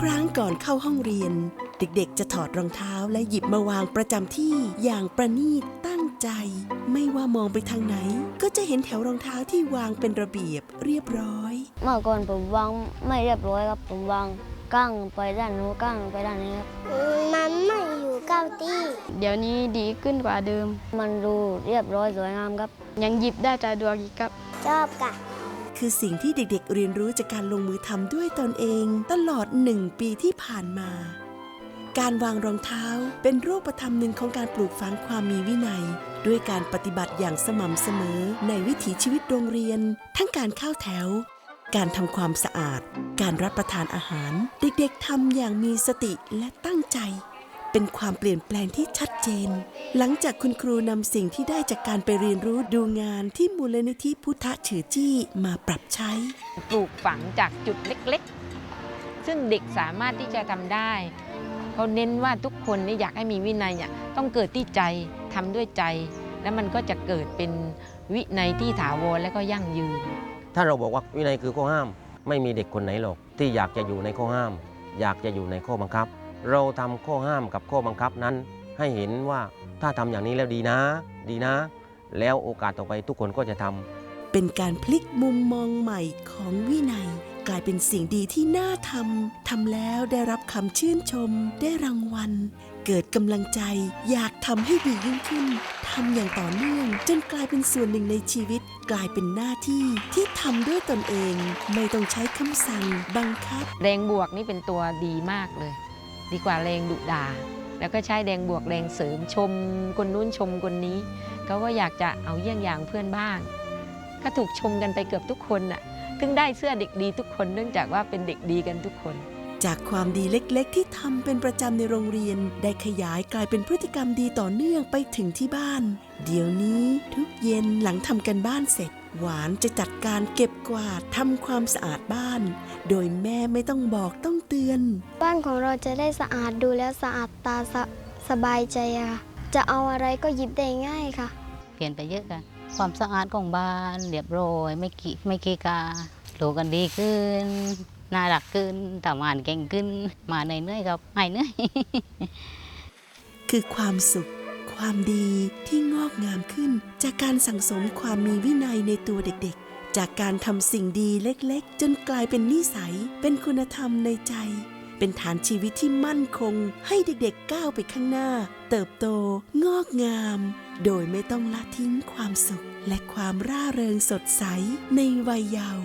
ครั้งก่อนเข้าห้องเรียน เด็กๆ จะถอดรองเท้าและหยิบมาวางประจำที่อย่างประณีตตั้งใจ ไม่ว่ามองไปทางไหน ก็จะเห็นแถวรองเท้าที่วางเป็นระเบียบเรียบร้อย เมื่อก่อนผมวางไม่เรียบร้อยครับผมวางก้างไปด้านโน้นก้างไปด้านนี้ครับมันไม่อยู่เก้าตี้ เดี๋ยวนี้ดีขึ้นกว่าเดิม มันดูเรียบร้อยสวยงามครับ ยังหยิบได้สะดวกอีกครับ ชอบกะ คือสิ่งที่เด็กๆเรียนรู้จากการลงมือทำด้วยตนเอง ตลอดหนึ่งปีที่ผ่านมา การวางรองเท้าเป็นรูปธรรมหนึ่งของการปลูกฝังความมีวินัย ด้วยการปฏิบัติอย่างสม่ำเสมอ ในวิถีชีวิตโรงเรียน ทั้งการเข้าแถว การทำความสะอาด การรับประทานอาหาร เด็กๆทำอย่างมีสติและตั้งใจ เป็นความเปลี่ยนแปลงที่ชัดเจน หลังจากคุณครูนำสิ่งที่ได้จากการไปเรียนรู้ดูงานที่มูลนิธิพุทธฉือจี้มาปรับใช้ ปลูกฝังจากจุดเล็กๆ ซึ่งเด็กสามารถที่จะทำได้ เขาเน้นว่าทุกคนเนี่ยอยากให้มีวินัยเนี่ยต้องเกิดที่ใจทำด้วยใจ แล้วมันก็จะเกิดเป็นวินัยที่ถาวรและก็ยั่งยืน ถ้าเราบอกว่าวินัยคือข้อห้าม ไม่มีเด็กคนไหนหรอกที่อยากจะอยู่ในข้อห้าม อยากจะอยู่ในข้อบังคับ เราทำข้อห้ามกับข้อบังคับนั้น ให้เห็นว่าถ้าทำอย่างนี้แล้วดีนะ ดีนะ แล้วโอกาสต่อไปทุกคนก็จะทำเป็นการพลิกมุมมองใหม่ของวินัย กลายเป็นสิ่งดีที่น่าทำทำแล้วได้รับคำชื่นชม ได้รางวัล เกิดกำลังใจ อยากทำให้ดียิ่งขึ้นทำอย่างต่อเนื่อง จนกลายเป็นส่วนหนึ่งในชีวิต กลายเป็นหน้าที่ที่ทำด้วยตนเอง ไม่ต้องใช้คำสั่งบังคับ แรงบวกนี่เป็นตัวดีมากเลย ดีกว่าแรงดุดาแล้วก็ใช้แรงบวกแรงเสริมชมคนนู้นชมคนนี้เขาก็อยากจะเอาเยี่ยงอย่างเพื่อนบ้าง ก็ถูกชมกันไปเกือบทุกคนน่ะถึงได้เสื้อเด็กดีทุกคนเนื่องจากว่าเป็นเด็กดีกันทุกคน จากความดีเล็กๆ ที่ทำเป็นประจำในโรงเรียน ได้ขยายกลายเป็นพฤติกรรมดีต่อเนื่องไปถึงที่บ้าน เดี๋ยวนี้ทุกเย็นหลังทำกันบ้านเสร็จ หวานจะจัดการเก็บกวาดทำความสะอาดบ้าน โดยแม่ไม่ต้องบอกต้อง เตือน บ้านของเราจะได้สะอาดดูแล้วสะอาดตาสะสบายใจอะค่ะ จะเอาอะไรก็หยิบได้ง่ายค่ะ เปลี่ยนไปเยอะค่ะ ความสะอาดของบ้านเรียบร้อยไม่กีไม่เกะกาลูกกันดีขึ้นน่ารักขึ้นทำงานเก่งขึ้น มาเหนื่อยๆครับหายเหนื่อย คือความสุข ความดีที่งอกงามขึ้น จากการสั่งสมความมีวินัยในตัวเด็กๆ จากการทำสิ่งดีเล็กๆ จนกลายเป็นนิสัย เป็นคุณธรรมในใจ เป็นฐานชีวิตที่มั่นคง ให้เด็กๆก้าวไปข้างหน้า เติบโต งอกงาม โดยไม่ต้องละทิ้งความสุข และความร่าเริงสดใสในวัยเยาว์